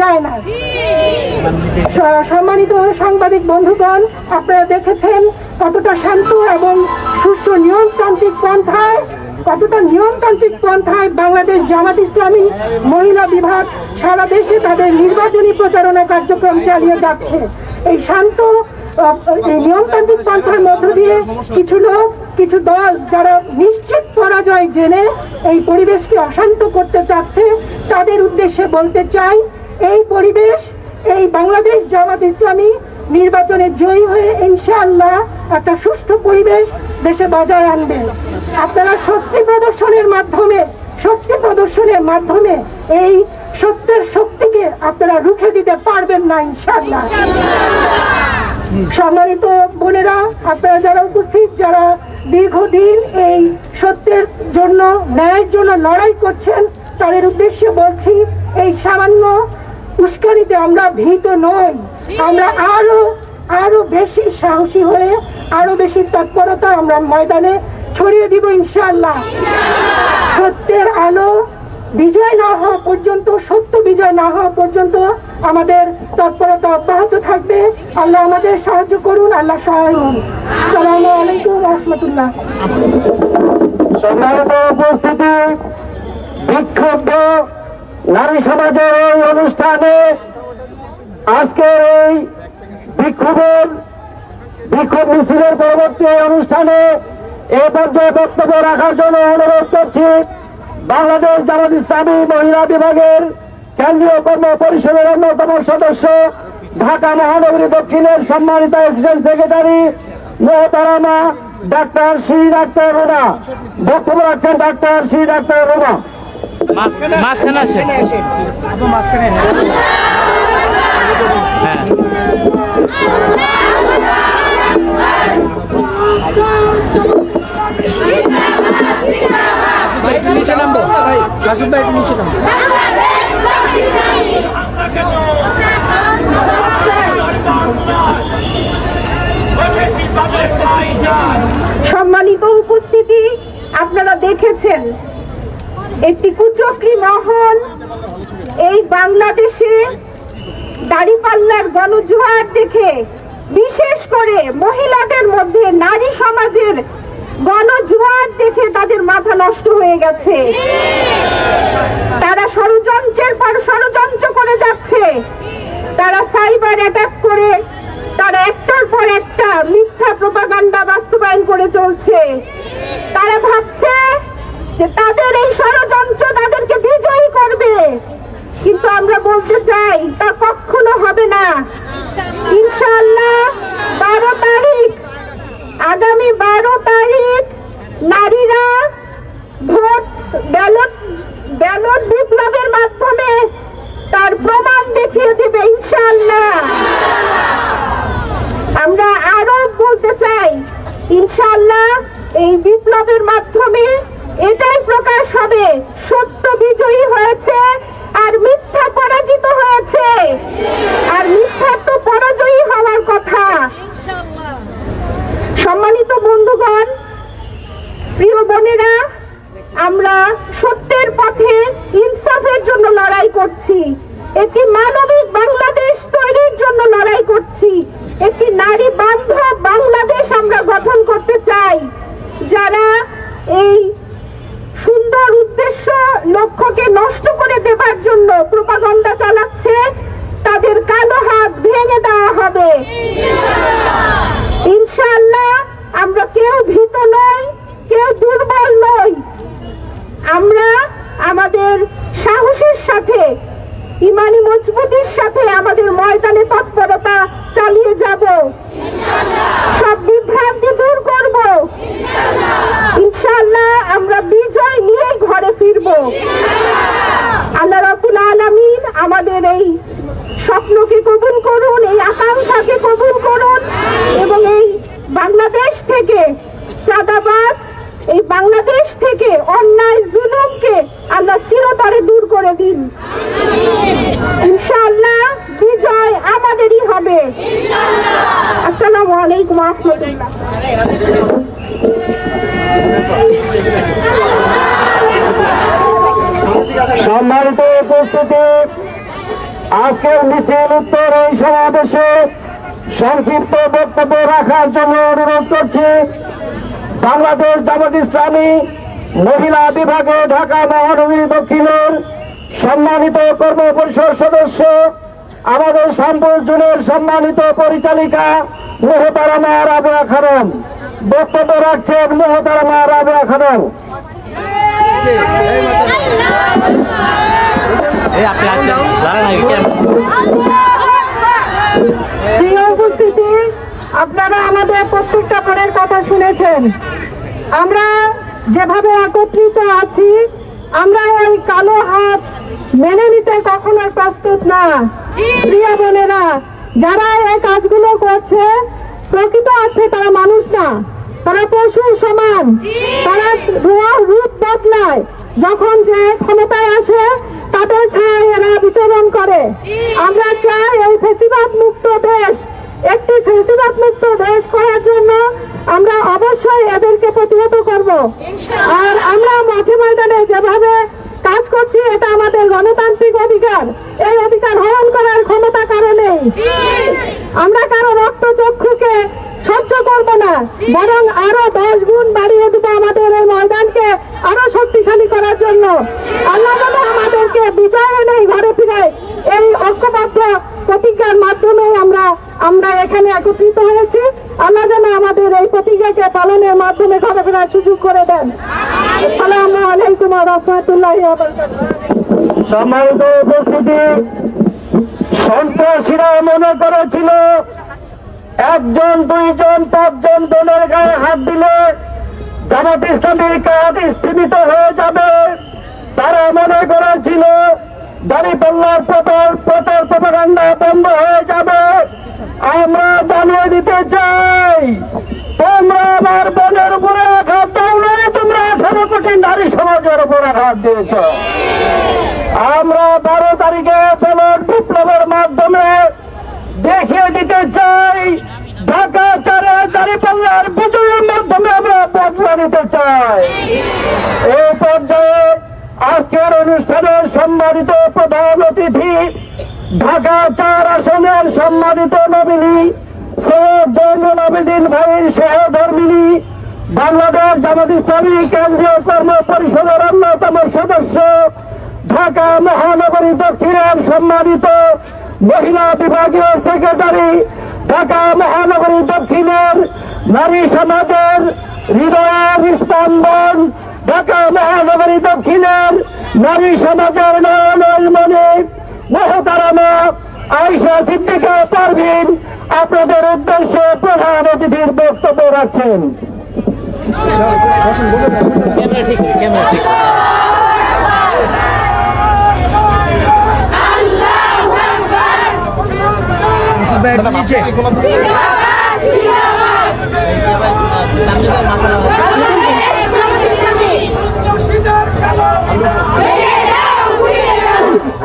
যায় না। সম্মানিত সাংবাদিক বন্ধুগণ, আপনারা দেখেছেন কতটা শান্ত এবং সুষ্ঠু নিয়মতান্ত্রিক পন্থায়, কতটা নিয়মতান্ত্রিক পন্থায় বাংলাদেশ জামাত ইসলামী মহিলা বিভাগ সারা দেশে তাদের নির্বাচনী প্রচারণা কার্যক্রম চালিয়ে যাচ্ছে। এই শান্ত নিয়মতান্ত্রিক পন্থার মধ্য দিয়ে কিছু লোক, কিছু দল যারা নিশ্চিত পরাজয় জেনে এই পরিবেশকে অশান্ত করতে চাচ্ছে, তাদের উদ্দেশ্যে বলতে চাই এই পরিবেশ এই বাংলাদেশ জামাত ইসলামী নির্বাচনে জয়ী হয়ে ইনশাআল্লাহ একটা সুস্থ পরিবেশ দেশে বজায় আনবে। আপনারা শক্তি প্রদর্শনের মাধ্যমে শক্তি প্রদর্শনের মাধ্যমে এই সত্যের শক্তিকে আপনারা রুখে দিতে পারবেন না ইনশাআল্লাহ। সম্মানিত বোনেরা আপনারা যারা উপস্থিত যারা দীর্ঘদিন এই সত্যের জন্য ন্যায়ের জন্য লড়াই করছেন তাদের উদ্দেশ্যে বলছি এই সামান্য উস্কানিতে আমরা ভীত নই। আমরা আরও আরও বেশি সাহসী হয়ে আরও বেশি তৎপরতা আমরা ময়দানে ছড়িয়ে দিব ইনশাআল্লাহ। সত্যের আলো বিজয় না হওয়া পর্যন্ত সত্য বিজয় না হওয়া পর্যন্ত আমাদের তৎপরতা অব্যাহত থাকবে। আল্লাহ আমাদের সাহায্য করুন আল্লাহ সহায় হন। সালামু আলাইকুম রহমতুল্লাহ। সম্মানিত উপস্থিতি বিক্ষুব্ধ নারী সমাজের এই অনুষ্ঠানে আজকের এই বিক্ষোভের, বিক্ষোভ মিছিলের পরবর্তী অনুষ্ঠানে এ পর্যায়ে বক্তব্য রাখার জন্য অনুরোধ করছি, বাংলাদেশ জামাত ইসলামী মহিলা বিভাগের কেন্দ্রীয় কর্ম পরিষদের অন্যতম সদস্য, ঢাকা মহানগরী দক্ষিণের সম্মানিত অ্যাসিস্ট্যান্ট সেক্রেটারি মোহতারামা ডাক্তার শ্রী ডাক্তার রোনা। বক্তব্য রাখছেন ডাক্তার শ্রী ডাক্তার রোনা। মাঝখানে আসে মাঝখানে হ্যাঁ। নিচে নামবো। রাসুদ ভাই নিচে নামবো। সম্মানিত উপস্থিতি আপনারা দেখেছেন একটি কুচক্রি মহল এই বাংলাদেশে দাড়িপাল্লার গণজোয়ার দেখে, বিশেষ করে মহিলাদের মধ্যে নারী সমাজের গণজোয়ার দেখে তাদের মাথা নষ্ট হয়ে গেছে। তারা ষড়যন্ত্রের পর ষড়যন্ত্র করে যাচ্ছে। তারা সাইবার অ্যাটাক করে, তারা একটার পর একটা মিথ্যা প্রপাগান্ডা বাস্তবায়ন করে চলছে। তারা ভাবছে যে তাদের এই ষড়যন্ত্র তাদেরকে বিজয়ী করবে। কিন্তু আমরা বলতে চাই, তা কখনো হবে না। ইনশাআল্লাহ বারো তারিখ, আগামী বারো তারিখ নারীরা ভোট ব্যালট ব্যালট বিপ্লবের মাধ্যমে তার প্রমাণ দেখিয়ে দেবে, ইনশাআল্লাহ। আমরা আরও বলতে চাই, ইনশাআল্লাহ এই বিপ্লবের মাধ্যমে এটাই প্রকাশ হবে। সত্য বিজয়ী হয়েছে আর মিথ্যা পরাজিত হয়েছে। আর মিথ্যা তো পরাজয়ী হওয়ার কথা। সম্মানিত বন্ধুগণ, প্রিয় বোনেরা, আমরা সত্যের পথে ইনসাফের জন্য লড়াই করছি। একটি মানবিক বাংলাদেশ তৈরির জন্য লড়াই করছি। একটি নারী বান্ধব বাংলাদেশ আমরা গঠন করতে চাই। যারা এই লক্ষ্যকে নষ্ট করে দেবার জন্য প্রপাগন্ডা চালাচ্ছে তাদের কালো হাত ভেঙে দেওয়া হবে। ইনশাআল্লাহ আমরা কেউ ভীত নই কেউ দুর্বল নই আমরা আমাদের সাহসের সাথে ইমানি মজবুতির সাথে আমাদের ময়দানে তৎপরতা চালিয়ে যাব সব বিভ্রান্তি দূর করব ইনশাআল্লাহ আমরা বিজয় নিয়ে ঘরে ফিরব আল্লাহ রাব্বুল আলামিন আমাদের এই স্বপ্নকে কবুল করুন এই আকাঙ্ক্ষাকে কবুল করুন এবং এই বাংলাদেশ থেকে চাঁদাবাজ এই বাংলাদেশ থেকে অন্যায় জুলুমকে আল্লাহ চিরতরে দূর করে দিন ইনশাআল্লাহ বিজয় আমাদেরই হবে আসসালামু আলাইকুম রহমতুল্লাহ সম্মানিত উপস্থিতি, আজকের মিছিল উত্তর এই সমাবেশে সংক্ষিপ্ত বক্তব্য রাখার জন্য অনুরোধ করছি, বাংলাদেশ জামাত ইসলামী মহিলা বিভাগে ঢাকা মহানগরী দক্ষিণের সম্মানিত কর্ম পরিষদ সদস্য আমাদের শ্যামপুর জুনের সম্মানিত পরিচালিকা মোহতারামা রাবেয়া খানম বক্তব্য রাখছেন মোহতারামা রাবেয়া খানম আপনারা আমাদের প্রত্যেকটা পরের কথা শুনেছেন। আমরা যেভাবে একত্রিত আছি আমরা ওই কালো হাত মেনে নিতে কখনো প্রস্তুত না। প্রিয় বোনেরা, যারা এই কাজগুলো করছে, প্রকৃত অর্থে তারা মানুষ না। তারা পশুর সমান। তারা ধোয়ার রূপ বদলায়। যখন যে ক্ষমতায় আসে, তাদের ছায় এরা বিচরণ করে। আমরা চাই এই ফেসিবাদ মুক্ত দেশ একটি ফেসিবাদ মুক্ত দেশ করার জন্য আমরা অবশ্যই এদেরকে প্রতিহত করব। আর আমরা মাঠে ময়দানে যেভাবে কাজ করছি এটা আমাদের গণতান্ত্রিক অধিকার। এই অধিকার হরণ করার ক্ষমতা কারও নেই। আমরা কারও রক্ত চক্ষুকে সহ্য করব না বরং আরও দশ গুণ বাড়িয়ে দেবো আমাদের এই ময়দানকে আরও শক্তিশালী করার জন্য। আল্লাহ আমাদেরকে বিজয় এনে ঘরে ফিরে এই ঐক্যবদ্ধ প্রতিজ্ঞার মাধ্যমে আমরা আমরা এখানে একত্রিত হয়েছি। আল্লাহ যেন আমাদের এই প্রতিজ্ঞাকে পালনের মাধ্যমে ঘরে ফেরার সুযোগ করে দেন। আসসালামু আলাইকুম রহমতুল্লাহ সম্মানিত উপস্থিতি, সন্ত্রাসীরা মনে করেছিল, একজন, দুইজন, পাঁচজন দলের গায়ে হাত দিলে জামাত ইসলামীর কাজ স্থিমিত হয়ে যাবে। তারা মনে করেছিল, দাঁড়িপাল্লার প্রচার প্রচার প্রপাগান্ডা বন্ধ হয়ে যাবে। আমরা দিতে চাই। তোমরা আমার বোনের উপরে আঘাত দাও নাই, তোমরা আঠারো কোটি নারী সমাজের উপর আঘাত দিয়েছ। আমরা বারো তারিখে ব্যালট বিপ্লবের মাধ্যমে দেখিয়ে দিতে চাই, ঢাকা চারে দাঁড়িপাল্লার বিজয়ের মাধ্যমে আমরা বদলা নিতে চাই। এই পর্যায়ে আজকের অনুষ্ঠানের সম্মানিত প্রধান অতিথি ঢাকা চার আসনের সম্মানিত নমিনী সদস্য, ঢাকা মহানগরী দক্ষিণের সম্মানিত মহিলা বিভাগীয় সেক্রেটারি, ঢাকা মহানগরী দক্ষিণের নারী সমাজের হৃদয়ের স্পন্দন ঢাকা মহানগরী দক্ষিণের নারী সমাজের নয়নের মনে মহতারামা আয়সা সিদ্দিকা পারভিন আপনাদের উদ্দেশ্যে প্রধান অতিথির বক্তব্য রাখছেন।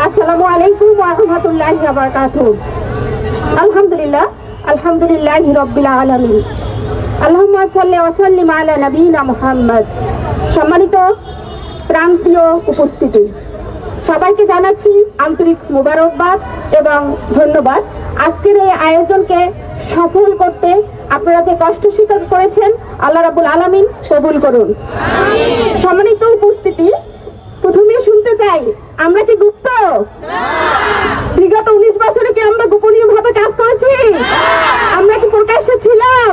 আসসালামু আলাইকুম ওয়া রাহমাতুল্লাহি ওয়া বারাকাতুহু। আলহামদুলিল্লাহ আলহামদুলিল্লাহ রাব্বিল আলামিন। আল্লাহুম্মা সাল্লি ওয়া সাল্লিম আলা নবিয়িনা মুহাম্মদ। সম্মানিত প্রান্তীয় উপস্থিতি সবাইকে জানাচ্ছি আন্তরিক মোবারকবাদ এবং ধন্যবাদ। আজকের এই আয়োজনকে সফল করতে আপনারা যে কষ্ট স্বীকার করেছেন আল্লাহ রাবুল আলামিন কবুল করুন। সম্মানিত উপস্থিতি প্রথমে শুনতে চাই, আমরা কি গুপ্ত? বিগত উনিশ বছরে কি আমরা গোপনীয় ভাবে কাজ করেছি? আমরা কি প্রকাশ্যে ছিলাম?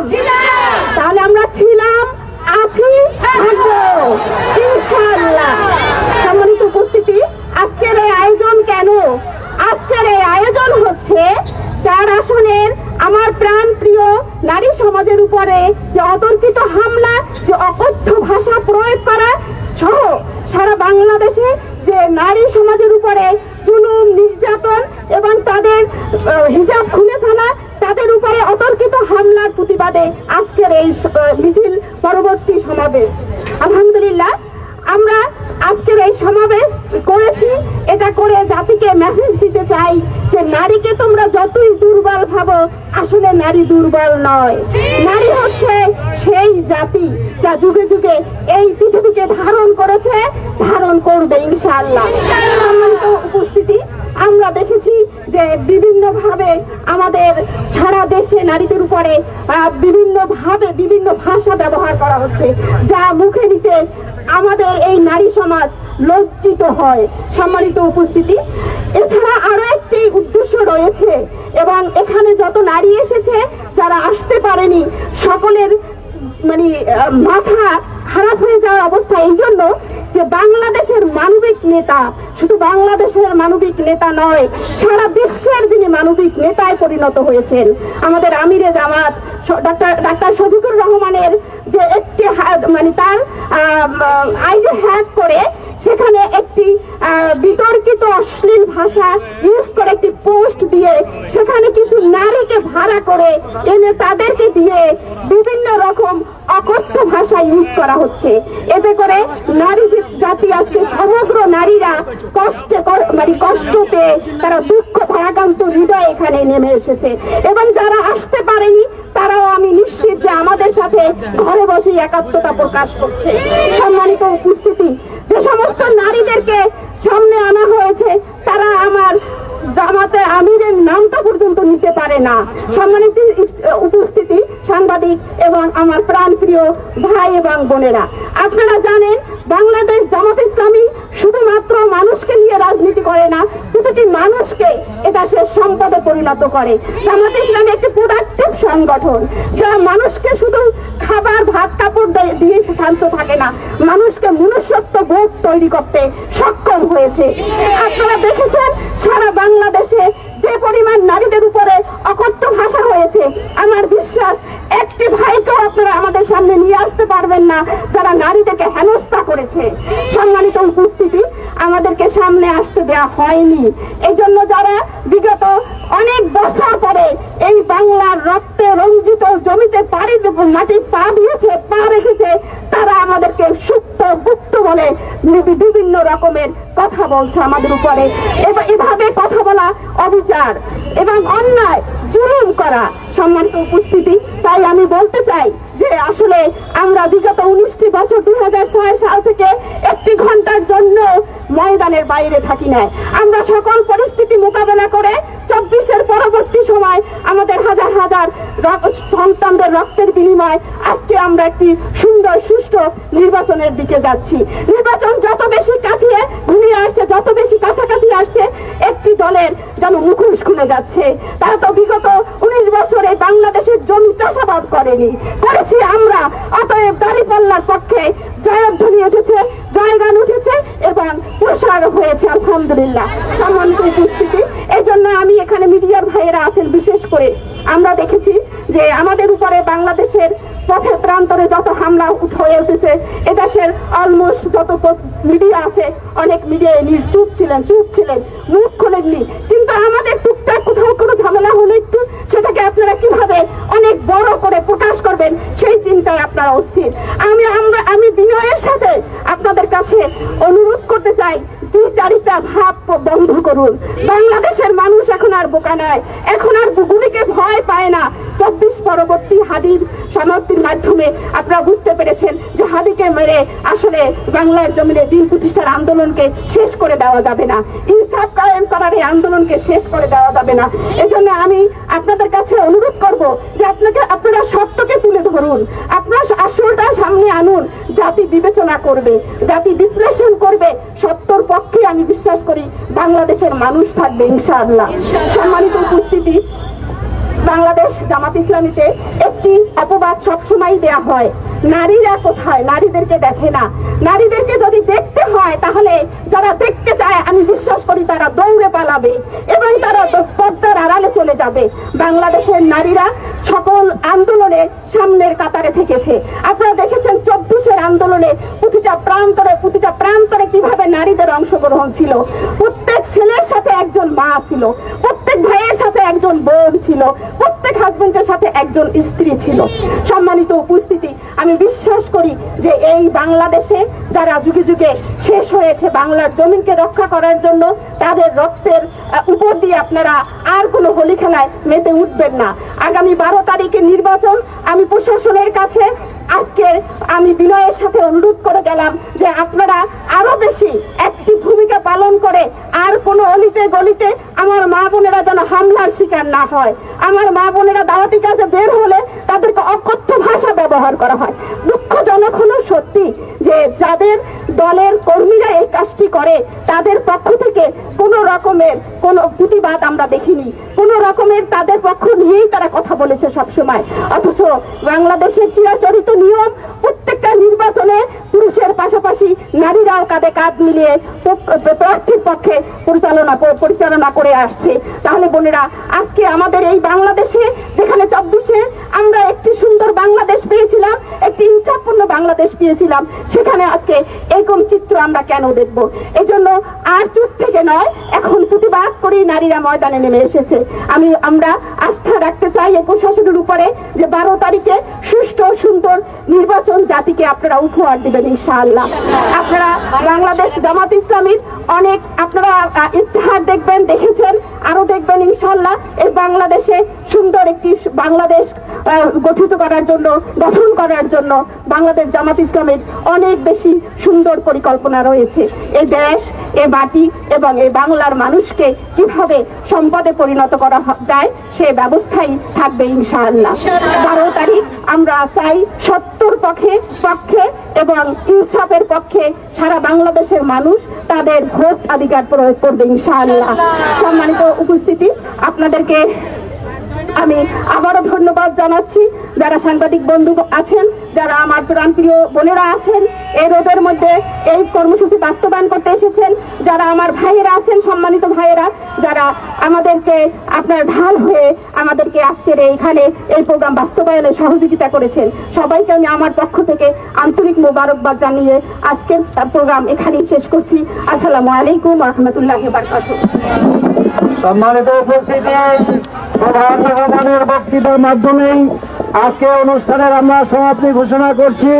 তাহলে আমরা ছিলাম, আছি, থাকব। ইনশাআল্লাহ। সম্মানিত উপস্থিতি, আজকের এই আয়োজন কেন? আজকের এই আয়োজন হচ্ছে, চার আসনের আমার প্রাণ প্রিয় নারী সমাজের উপরে যে অতর্কিত হামলা যে অকথ্য ভাষা প্রয়োগ করা সহ সারা বাংলাদেশে যে নারী সমাজের উপরে জুলুম নির্যাতন এবং তাদের আহ, হিজাব খুলে ফেলা তাদের উপরে অতর্কিত হামলার প্রতিবাদে আজকের এই আহ, মিছিল পরবর্তী সমাবেশ আলহামদুলিল্লাহ আমরা আজকের এই সমাবেশ করেছি এটা করে জাতিকে মেসেজ দিতে চাই যে নারীকে তোমরা যতই দুর্বল ভাবো আসলে নারী দুর্বল নয়। নারী হচ্ছে সেই জাতি যা যুগে যুগে এই পৃথিবীকে ধারণ করেছে, ধারণ করবে ইনশাআল্লাহ। সম্মানিত উপস্থিতি, আমরা দেখেছি যে বিভিন্নভাবে আমাদের সারা দেশে নারীদের উপরে বিভিন্নভাবে বিভিন্ন ভাষা ব্যবহার করা হচ্ছে, যা মুখে নিতে আমাদের এই নারী সমাজ লজ্জিত হয়। সম্মানিত উপস্থিতি, এছাড়া আরও একটি উদ্দেশ্য রয়েছে এবং এখানে যত নারী এসেছে, যারা আসতে পারেনি, সকলের মানে মাথা খারাপ হয়ে যাওয়ার অবস্থা এই জন্য যে বাংলাদেশের মানবিক নেতা শুধু বাংলাদেশের মানবিক নেতা নয়, সারা বিশ্বের যিনি মানবিক নেতায় পরিণত হয়েছেন, আমাদের আমিরে জামাত ডাক্তার ডাক্তার শফিকুর রহমানের যে একটি মানে তার আইডি হ্যাক করে সেখানে একটি বিতর্কিত অশ্লীল ভাষা ইউজ করে একটি পোস্ট দিয়ে সেখানে কিছু নারীকে ভাড়া করে এনে তাদেরকে দিয়ে বিভিন্ন রকম অকস্থ ভাষা ইউজ করা হচ্ছে। এতে করে নারী জাতি আজকে সমগ্র নারীরা কষ্টে মানে কষ্ট পেয়ে তারা দুঃখ ভারাক্রান্ত হৃদয় এখানে নেমে এসেছে। এবং যারা আসতে পারেনি, তারাও আমি নিশ্চিত যে আমাদের সাথে ঘরে বসে একাত্মতা প্রকাশ করছে। সম্মানিত উপস্থিতি, যে সমস্ত নারীদেরকে সামনে আনা হয়েছে, তারা আমার জামাতে আমিরের পর্যন্ত নিতে পারে না। সম্মানিত উপস্থিতি সাংবাদিক এবং আমার প্রাণপ্রিয় ভাই এবং বোনেরা, আপনারা জানেন বাংলাদেশ জামাত ইসলামী শুধুমাত্র মানুষকে নিয়ে রাজনীতি করে না, প্রতিটি মানুষকে এটা সে সম্পদে পরিণত করে। জামাত ইসলামী একটি প্রোডাক্টিভ সংগঠন, যা মানুষকে শুধু খাবার, ভাত, কাপড় দিয়ে শান্ত থাকে না, মানুষকে মনুষ্যত্ব বোধ তৈরি করতে সক্ষম হয়েছে। আপনারা দেখেছেন সারা বাংলাদেশে যে পরিমাণ নারীদের উপরে অকথ্য ভাষা হয়েছে, আমার বিশ্বাস একটি ভাইকেও আপনারা আমাদের সামনে নিয়ে আসতে পারবেন না, যারা নারীদেরকে হেনস্থা করেছে। সম্মানিত উপস্থিতি, আমাদেরকে সামনে আসতে দেওয়া হয়নি। এই জন্য যারা বিগত অনেক বছর পরে এই বাংলার রক্তে রঞ্জিত জমিতে পাড়ি দেব- মাটি পা দিয়েছে, পা রেখেছে, তারা আমাদেরকে সুপ্ত গুপ্ত বলে বিভিন্ন রকমের কথা বলছে আমাদের উপরে। এভাবে কথা বলা অবিচার এবং অন্যায় জুলুম করা। সম্মানিত উপস্থিতি, তাই আমি বলতে চাই যে আসলে আমরা বিগত উনিশটি বছর দুই হাজার ছয় সাল থেকে একটি ঘণ্টার জন্য ময়দানের বাইরে থাকি না আমরা সকল পরিস্থিতি মোকাবেলা করে চব্বিশের পরবর্তী সময় আমাদের হাজার হাজার সন্তানদের রক্তের বিনিময় আজকে আমরা একটি সুন্দর, সুষ্ঠু নির্বাচনের দিকে যাচ্ছি। নির্বাচন যত বেশি কাছিয়ে ঘুরিয়ে আসছে, যত বেশি কাছাকাছি আসছে, একটি দলের যেন মুখোশ খুলে যাচ্ছে। তারা তো বিগত উনিশ বছরে বাংলাদেশের জমি চাষাবাদ করেনি। করেছি আমরা। অতএব দাঁড়িপাল্লার পক্ষে জয়ধ্বনি উঠেছে জয়গান উঠেছে এবং প্রসার হয়েছে, আলহামদুলিল্লাহ। সম্মানিত উপস্থিতি। এই জন্য আমি এখানে মিডিয়ার ভাইয়েরা আছেন, বিশেষ করে আমরা দেখেছি যে আমাদের উপরে বাংলাদেশের পথে প্রান্তরে যত হামলা হয়ে উঠেছে এদেশের অলমোস্ট যত মিডিয়া আছে, অনেক মিডিয়ায় চুপ ছিলেন চুপ ছিলেন, মুখ খোলেননি কিন্তু আমাদের টুকটাক কোথাও কোনো ঝামেলা হলে একটু সেটাকে আপনারা কীভাবে অনেক বড় করে প্রকাশ করবেন সেই চিন্তায় আপনারা অস্থির আমি আমরা আমি বিনয়ের সাথে আপনাদের কাছে অনুরোধ করতে চাই চারিটা ভাব বন্ধ করুন। বাংলাদেশের মানুষ এখন আর বোকা নয়। এখন আর গুলিকে ভয় পায় না। চব্বিশ পরবর্তী হাদির সমাপ্তির মাধ্যমে আপনারা বুঝতে পেরেছেন যে হাদিকে মেরে আসলে বাংলার জমিনে দিন প্রতিষ্ঠার আন্দোলনকে শেষ করে দেওয়া যাবে না। ইনসাফ কায়েম করার এই আন্দোলনকে শেষ করে দেওয়া যাবে না। এজন্য আমি আপনাদের কাছে অনুরোধ করব যে আপনাকে আপনারা সত্যকে তুলে ধরুন। আপনারা আসলটা সামনে আনুন। জাতি বিবেচনা করবে জাতি বিশ্লেষণ করবে। সত্যর পক্ষে আমি বিশ্বাস করি বাংলাদেশের মানুষ থাকবে ইনশাআল্লাহ। সম্মানিত উপস্থিতি। জামাত ইসলামীতে একটি অপবাদ সবসময় দেয়া হয়। নারীরা কোথায়? নারীদেরকে দেখে না। নারীদেরকে যদি দেখতে হয়, তাহলে যারা দেখতে চায়, আমি বিশ্বাস করি তারা দৌড়ে পালাবে এবং তারা পর্দার আড়ালে চলে যাবে। বাংলাদেশের নারীরা সকল আন্দোলনে সামনের কাতারে থেকেছে। আপনারা দেখেছেন চব্বিশের আন্দোলনে প্রতিটা প্রান্তরে প্রতিটা প্রান্তরে কীভাবে নারীদের অংশগ্রহণ ছিল। প্রত্যেক ছেলের সাথে একজন মা ছিল। প্রত্যেক ভাইয়ের সাথে একজন বোন ছিল। প্রত্যেক হাজবেন্ডের সাথে একজন স্ত্রী ছিল। সম্মানিত উপস্থিতি, আমি বিশ্বাস করি যে এই বাংলাদেশে যারা যুগে যুগে শেষ হয়েছে বাংলার জমিনকে রক্ষা করার জন্য, তাদের রক্তের উপর দিয়ে আপনারা আর কোনো হোলি খেলায় মেতে উঠবেন না। আগামী বারো তারিখে নির্বাচন, আমি প্রশাসনের কাছে আজকে আমি বিনয়ের সাথে অনুরোধ করে গেলাম যে আপনারা আরও বেশি একটি ভূমিকা পালন করে আর কোনো অলিতে গলিতে আমার মা বোনেরা যেন হামলার শিকার না হয়। আমার মা বোনেরা দাওয়াতি কাজে বের হলে তাদেরকে অকথ্য ভাষা ব্যবহার করা হয়। দুঃখজনক হলো সত্যি যে যাদের দলের কর্মীরা এই কাজটি করে, তাদের পক্ষ রকমের কোনো প্রতিবাদ আমরা দেখিনি। কোনো রকমের তাদের পক্ষ নিয়েই তারা কথা বলেছে সবসময়। অথচ বাংলাদেশের চিরাচরিত নিয়ম, প্রত্যেকটা নির্বাচনে পুরুষের পাশাপাশি নারীরাও কাঁধে কাঁধ মিলিয়ে প্রার্থীর পক্ষে পরিচালনা পরিচালনা করে আসছে। তাহলে বোনেরা, আজকে আমাদের এই বাংলাদেশে যেখানে চব্বিশে আমরা একটি সুন্দর বাংলাদেশ পেয়েছিলাম, একটি ইচ্ছাপূর্ণ বাংলাদেশ পেয়েছিলাম, সেখানে আজকে এরকম চিত্র আমরা কেন দেখব? এই জন্য আর চুপ থেকে নয় করেই নারীরা ময়দানে নেমে এসেছে। আমি আমরা আস্থা রাখতে চাই এই প্রশাসনের উপরে যে বারো তারিখে সুষ্ঠু সুন্দর নির্বাচন জাতিকে আপনারা উপহার দিবেন, ইনশাআল্লাহ। আপনারা বাংলাদেশ জামাত ইসলামীর অনেক, আপনারা ইস্তেহার দেখবেন, দেখেছেন আরও দেখবেন, ইনশাআল্লাহ। এই বাংলাদেশে সুন্দর একটি বাংলাদেশ গঠিত করার জন্য, গঠন করার জন্য বাংলাদেশ জামাত ইসলামের অনেক বেশি সুন্দর পরিকল্পনা রয়েছে। এই দেশ, এ মাটি এবং এই বাংলার মানুষকে কীভাবে সম্পদে পরিণত করা যায়, সে ব্যবস্থাই থাকবে ইনশাআল্লাহ। বারো তারিখ আমরা চাই সত্তর পক্ষে পক্ষে এবং ইনসাফের পক্ষে সারা বাংলাদেশের মানুষ তাদের ভোট অধিকার প্রয়োগ করবে ইনশাআল্লাহ। সম্মানিত উপস্থিতি, আপনাদেরকে আমি আবারও ধন্যবাদ জানাচ্ছি যারা সাংবাদিক বন্ধু আছেন, যারা আমার প্রাণপ্রিয় বোনেরা আছেন, এই রোদের মধ্যে এই কর্মসূচি বাস্তবায়ন করতে এসেছেন, যারা আমার ভাইয়েরা আছেন, সম্মানিত ভাইয়েরা, যারা আমাদেরকে আপনার ঢাল হয়ে আমাদেরকে আজকের এইখানে এই প্রোগ্রাম বাস্তবায়নে সহযোগিতা করেছেন। সবাইকে আমি আমার পক্ষ থেকে আন্তরিক মোবারকবাদ জানিয়ে আজকের প্রোগ্রাম এখানেই শেষ করছি। আসসালামু আলাইকুম রহমতুল্লাহ সম্মানিত উপস্থিতি। প্রধান বক্তৃতার মাধ্যমেই আজকে অনুষ্ঠানের আমরা সমাপ্তি ঘোষণা করছি।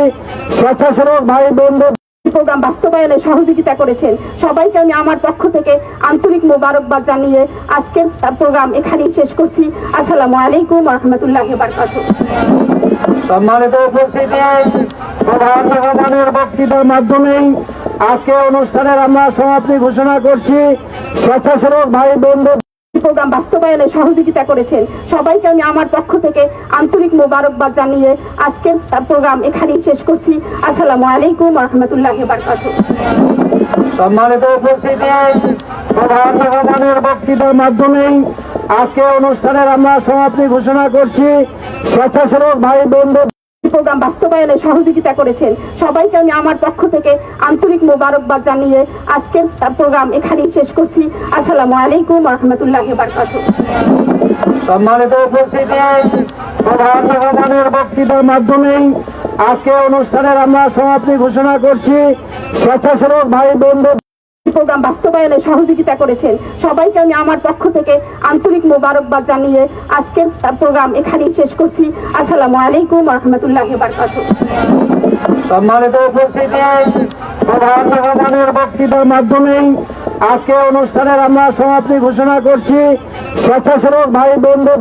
স্বেচ্ছাসেবক ভাই বন্ধু প্রোগ্রাম বাস্তবায়নে সহযোগিতা করেছেন। সবাইকে আমি আমার পক্ষ থেকে আন্তরিক মোবারকবাদ জানিয়ে আজকের প্রোগ্রাম এখানেই শেষ করছি। আসসালামু আলাইকুম রহমতুল্লাহ সম্মানিত উপস্থিতি প্রধান বক্তৃতার মাধ্যমেই আজকে অনুষ্ঠানের আমরা সমাপ্তি ঘোষণা করছি। স্বেচ্ছাসেবক ভাই বন্ধু প্রোগ্রাম বাস্তবায়নে সহযোগিতা করেছেন। সবাইকে আমি আমার পক্ষ থেকে আন্তরিক মোবারকবাদ জানিয়ে আজকের প্রোগ্রাম এখানেই শেষ করছি। আসসালামু আলাইকুম রহমতুল্লাহ সম্মানিত আজকে অনুষ্ঠানের আমরা সমাপ্তি ঘোষণা করছি। স্বেচ্ছাসেবক ভাই বন্ধু প্রোগ্রাম বাস্তবায়নে সহযোগিতা করেছেন। সবাইকে আমি আমার পক্ষ থেকে আন্তরিক মোবারকবাদ জানিয়ে আজকের প্রোগ্রাম এখানেই শেষ করছি। আসসালামু আলাইকুম রহমতুল্লাহ বারকাতুহ সম্মানিত উপস্থিতি, প্রধান মেহমানের বক্তৃতার মাধ্যমেই আজকে অনুষ্ঠানের আমরা সমাপ্তি ঘোষণা করছি। স্বেচ্ছাসেবক ভাই বন্ধু প্রোগ্রাম বাস্তবায়নে সহযোগিতা করেছেন। সবাইকে আমি আমার পক্ষ থেকে আন্তরিক মোবারকবাদ জানিয়ে আজকের প্রোগ্রাম এখানেই শেষ করছি। আসসালামু আলাইকুম রহমতুল্লাহ সম্মানিত উপস্থিতি, প্রধান বক্তৃতার মাধ্যমেই আজকে অনুষ্ঠানের আমরা সমাপ্তি ঘোষণা করছি। স্বেচ্ছাসেবক ভাই বন্ধু